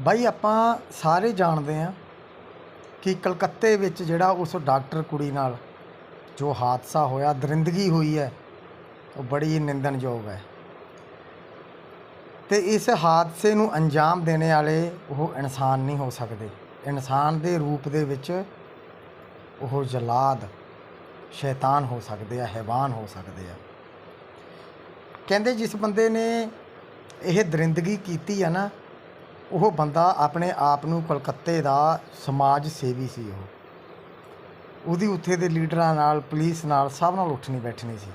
ਬਾਈ, ਆਪਾਂ ਸਾਰੇ ਜਾਣਦੇ ਹਾਂ ਕਿ ਕਲਕੱਤੇ ਵਿੱਚ ਜਿਹੜਾ ਉਸ ਡਾਕਟਰ ਕੁੜੀ ਨਾਲ ਜੋ ਹਾਦਸਾ ਹੋਇਆ, ਦਰਿੰਦਗੀ ਹੋਈ ਹੈ, ਉਹ ਬੜੀ ਨਿੰਦਣਯੋਗ ਹੈ। ਤੇ ਇਸ ਹਾਦਸੇ ਨੂੰ ਅੰਜਾਮ ਦੇਣੇ ਵਾਲੇ ਉਹ ਇਨਸਾਨ ਨਹੀਂ ਹੋ ਸਕਦੇ। ਇਨਸਾਨ ਦੇ ਰੂਪ ਦੇ ਵਿੱਚ ਉਹ ਜਲਾਦ ਸ਼ੈਤਾਨ ਹੋ ਸਕਦੇ ਆ, ਹੈਵਾਨ ਹੋ ਸਕਦੇ ਆ। ਕਹਿੰਦੇ ਜਿਸ ਬੰਦੇ ਨੇ ਇਹ ਦਰਿੰਦਗੀ ਕੀਤੀ ਆ ਨਾ ਉਹ ਬੰਦਾ ਆਪਣੇ ਆਪ ਨੂੰ ਕਲਕੱਤੇ ਦਾ ਸਮਾਜ ਸੇਵੀ ਸੀ ਉਹ। ਉਹਦੀ ਉੱਥੇ ਦੇ ਲੀਡਰਾਂ ਨਾਲ, ਪੁਲਿਸ ਨਾਲ ਸਭ ਨਾਲ ਉੱਠਣੀ ਬੈਠਣੀ ਸੀ।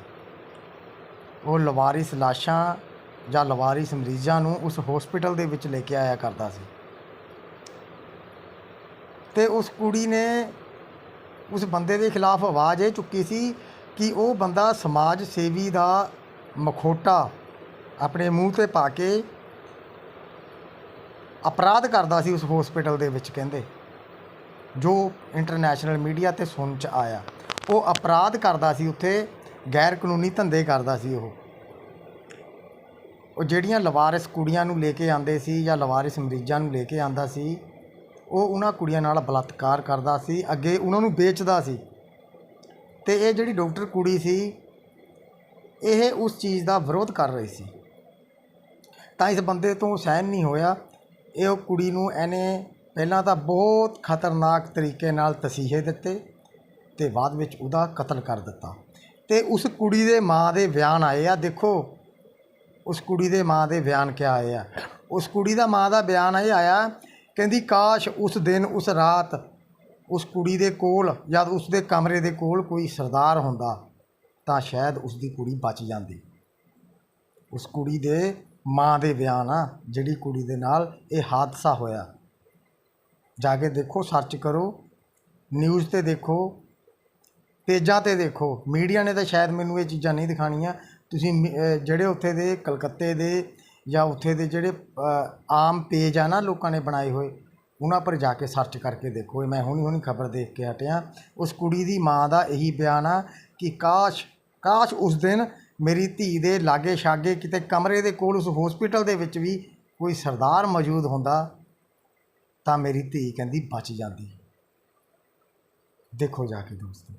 ਉਹ ਲਵਾਰਿਸ ਲਾਸ਼ਾਂ ਜਾਂ ਲਵਾਰਿਸ ਮਰੀਜ਼ਾਂ ਨੂੰ ਉਸ ਹਸਪੀਟਲ ਦੇ ਵਿੱਚ ਲੈ ਕੇ ਆਇਆ ਕਰਦਾ ਸੀ। ਤੇ ਉਸ ਕੁੜੀ ਨੇ ਉਸ ਬੰਦੇ ਦੇ ਖਿਲਾਫ ਆਵਾਜ਼ ਇਹ ਚੁੱਕੀ ਸੀ ਕਿ ਉਹ ਬੰਦਾ ਸਮਾਜ ਸੇਵੀ ਦਾ ਮਖੋਟਾ ਆਪਣੇ ਮੂੰਹ ਤੇ ਪਾ ਕੇ ਅਪਰਾਧ ਕਰਦਾ ਸੀ ਉਸ ਹਸਪੀਟਲ ਦੇ ਵਿੱਚ ਕਹਿੰਦੇ, ਜੋ ਇੰਟਰਨੈਸ਼ਨਲ ਮੀਡੀਆ ਤੇ ਸੁਣ ਚ ਆਇਆ। ਉਹ ਅਪਰਾਧ ਕਰਦਾ ਸੀ ਉੱਥੇ ਗੈਰ ਕਾਨੂੰਨੀ ਧੰਦੇ ਕਰਦਾ ਸੀ ਉਹ। ਉਹ ਜਿਹੜੀਆਂ ਲਵਾਰਿਸ ਕੁੜੀਆਂ ਨੂੰ ਲੈ ਕੇ ਆਂਦੇ ਸੀ ਜਾਂ ਲਵਾਰਿਸ ਮਰੀਜ਼ਾਂ ਨੂੰ ਲੈ ਕੇ ਆਂਦਾ ਸੀ, ਉਹ ਉਹਨਾਂ ਕੁੜੀਆਂ ਨਾਲ ਬਲਾਤਕਾਰ ਕਰਦਾ ਸੀ, ਅੱਗੇ ਉਹਨਾਂ ਨੂੰ ਵੇਚਦਾ ਸੀ। ਤੇ ਇਹ ਜਿਹੜੀ ਡਾਕਟਰ ਕੁੜੀ ਸੀ, ਇਹ ਉਸ ਚੀਜ਼ ਦਾ ਵਿਰੋਧ ਕਰ ਰਹੀ ਸੀ। ਤਾਂ ਇਸ ਬੰਦੇ ਤੋਂ ਸਹਿਨ ਨਹੀਂ ਹੋਇਆ। ਇਹ ਉਹ ਕੁੜੀ ਨੂੰ ਇਹਨੇ ਪਹਿਲਾਂ ਤਾਂ ਬਹੁਤ ਖਤਰਨਾਕ ਤਰੀਕੇ ਨਾਲ ਤਸੀਹੇ ਦਿੱਤੇ ਅਤੇ ਬਾਅਦ ਵਿੱਚ ਉਹਦਾ ਕਤਲ ਕਰ ਦਿੱਤਾ। ਅਤੇ ਉਸ ਕੁੜੀ ਦੇ ਮਾਂ ਦੇ ਬਿਆਨ ਆਏ ਆ, ਦੇਖੋ, ਉਸ ਕੁੜੀ ਦੇ ਮਾਂ ਦੇ ਬਿਆਨ ਕਿਆ ਆਏ ਆ? ਉਸ ਕੁੜੀ ਦਾ ਮਾਂ ਦਾ ਬਿਆਨ ਇਹ ਆਇਆ, ਕਹਿੰਦੀ, ਕਾਸ਼ ਉਸ ਦਿਨ, ਉਸ ਰਾਤ ਉਸ ਕੁੜੀ ਦੇ ਕੋਲ ਜਾਂ ਉਸ ਦੇ ਕਮਰੇ ਦੇ ਕੋਲ ਕੋਈ ਸਰਦਾਰ ਹੁੰਦਾ ਤਾਂ ਸ਼ਾਇਦ ਉਸ ਦੀ ਕੁੜੀ ਬਚ ਜਾਂਦੀ। ਉਸ ਕੁੜੀ ਦੇ ਮਾਂ ਦੇ ਬਿਆਨ ਆ ਜਿਹੜੀ ਕੁੜੀ ਦੇ ਨਾਲ ਇਹ ਹਾਦਸਾ ਹੋਇਆ। ਜਾ ਕੇ ਦੇਖੋ ਸਰਚ ਕਰੋ ਨਿਊਜ਼ ਤੇ ਦੇਖੋ, ਪੇਜਾਂ ਤੇ ਦੇਖੋ। ਮੀਡੀਆ ਨੇ ਤਾਂ ਸ਼ਾਇਦ ਮੈਨੂੰ ਇਹ ਚੀਜ਼ਾਂ ਨਹੀਂ ਦਿਖਾਣੀਆਂ ਤੁਸੀਂ ਮੀ- ਜਿਹੜੇ ਉੱਥੇ ਦੇ ਕਲਕੱਤੇ ਦੇ ਜਾਂ ਉੱਥੇ ਦੇ ਜਿਹੜੇ ਆਮ ਪੇਜ ਆ ਨਾ ਲੋਕਾਂ ਨੇ ਬਣਾਏ ਹੋਏ, ਉਹਨਾਂ ਪਰ ਜਾ ਕੇ ਸਰਚ ਕਰਕੇ ਦੇਖੋ। ਇਹ ਮੈਂ ਹੁਣੀ ਹੁਣੀ ਖਬਰ ਦੇਖ ਕੇ ਹਟਿਆ। ਉਸ ਕੁੜੀ ਦੀ ਮਾਂ ਦਾ ਇਹੀ ਬਿਆਨ ਆ ਕਿ ਕਾਸ਼ ਕਾਸ਼ ਉਸ ਦਿਨ ਮੇਰੀ ਧੀ ਦੇ ਲਾਗੇ ਛਾਗੇ ਕਿਤੇ ਕਮਰੇ ਦੇ ਕੋਲ ਉਸ ਹਸਪੀਟਲ ਦੇ ਵਿੱਚ ਵੀ ਕੋਈ ਸਰਦਾਰ ਮੌਜੂਦ ਹੁੰਦਾ ਤਾਂ ਮੇਰੀ ਧੀ ਕਹਿੰਦੀ ਬਚ ਜਾਂਦੀ। ਦੇਖੋ ਜਾ ਕੇ ਦੋਸਤੋ।